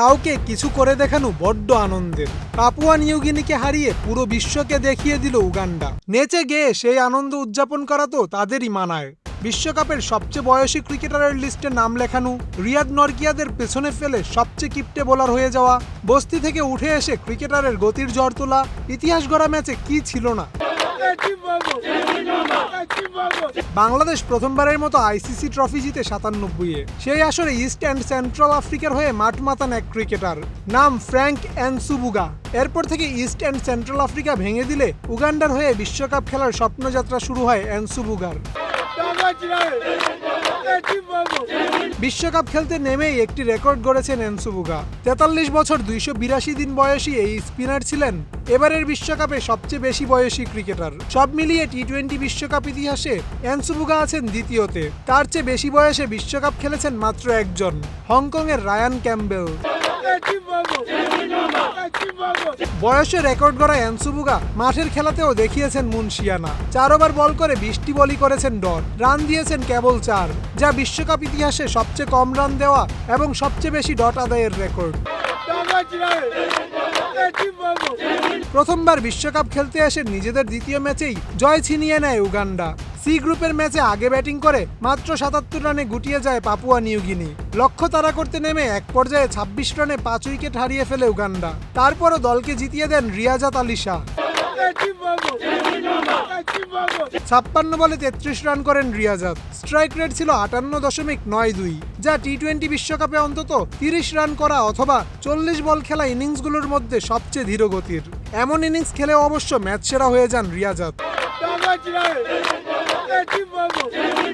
কাউকে কিছু করে দেখানো বড্ড আনন্দের। পাপুয়া নিউগিনিকে হারিয়ে পুরো বিশ্বকে দেখিয়ে দিল উগান্ডা। নেচে গেয়ে সেই আনন্দ উদযাপন করা তো তাদেরই মানায়। বিশ্বকাপের সবচেয়ে বয়সী ক্রিকেটারের লিস্টে নাম লেখানো, রিয়াদ নরকিয়াদের পেছনে ফেলে সবচেয়ে কিপটে বোলার হয়ে যাওয়া, বস্তি থেকে উঠে এসে ক্রিকেটারের গতির ঝড় তোলা, ইতিহাস গড়া ম্যাচে কি ছিল না? বাংলাদেশ প্রথমবারের মতো আইসিসি ট্রফি জিতে সাতানব্বই এ সেই আসরে ইস্ট অ্যান্ড সেন্ট্রাল আফ্রিকার হয়ে মাঠ মাতান এক ক্রিকেটার, নাম ফ্র্যাঙ্ক অ্যানসুবুগা এরপর থেকে ইস্ট অ্যান্ড সেন্ট্রাল আফ্রিকা ভেঙে দিলে উগান্ডার হয়ে বিশ্বকাপ খেলার স্বপ্নযাত্রা শুরু হয় অ্যানসুবুগার বিশ্বকাপ খেলতে নেমেই একটি রেকর্ড গড়েছেন এনসুবুগা তেতাল্লিশ বছর দুইশো বিরাশি দিন বয়সী এই স্পিনার ছিলেন এবারের বিশ্বকাপে সবচেয়ে বেশি বয়সী ক্রিকেটার। সব মিলিয়ে টি টোয়েন্টি বিশ্বকাপ ইতিহাসে এনসুবুগা আছেন দ্বিতীয়তে। তার চেয়ে বেশি বয়সে বিশ্বকাপ খেলেছেন মাত্র একজন, হংকংয়ের রায়ান ক্যাম্বেল বয়সে রেকর্ড গড়া এনসুবুগা মাঠের খেলাতেও দেখিয়েছেন মুনশিয়ানা চার ওভার বল করে বিশটি বলই করেছেন ডট। রান দিয়েছেন কেবল চার, যা বিশ্বকাপ ইতিহাসে সবচেয়ে কম রান দেওয়া এবং সবচেয়ে বেশি ডট আদায়ের রেকর্ড। প্রথমবার বিশ্বকাপ খেলতে এসে নিজেদের দ্বিতীয় ম্যাচেই, জয় ছিনিয়ে নেয় উগান্ডা। সি গ্রুপের ম্যাচে আগে ব্যাটিং করে মাত্র সাতাত্তর রানে গুটিয়ে যায় পাপুয়া নিউগিনি। লক্ষ্য তারা করতে নেমে এক পর্যায়ে ছাব্বিশ রানে পাঁচ উইকেট হারিয়ে ফেলে উগান্ডা। তারপরও দলকে জিতিয়ে দেন রিয়াজাত আলী ছাপ্পান্ন বলে তেত্রিশ রান করেন রিয়াজাত। স্ট্রাইক রেট ছিল আটান্ন দশমিক নয় দুই, যা টি টোয়েন্টি বিশ্বকাপে অন্তত তিরিশ রান করা অথবা চল্লিশ বল খেলা ইনিংসগুলোর মধ্যে সবচেয়ে ধীর গতির এমন ইনিংস খেলে অবশ্য ম্যাচ সেরা হয়ে যান রিয়াজাত। Pode, não. Né? É de vamos.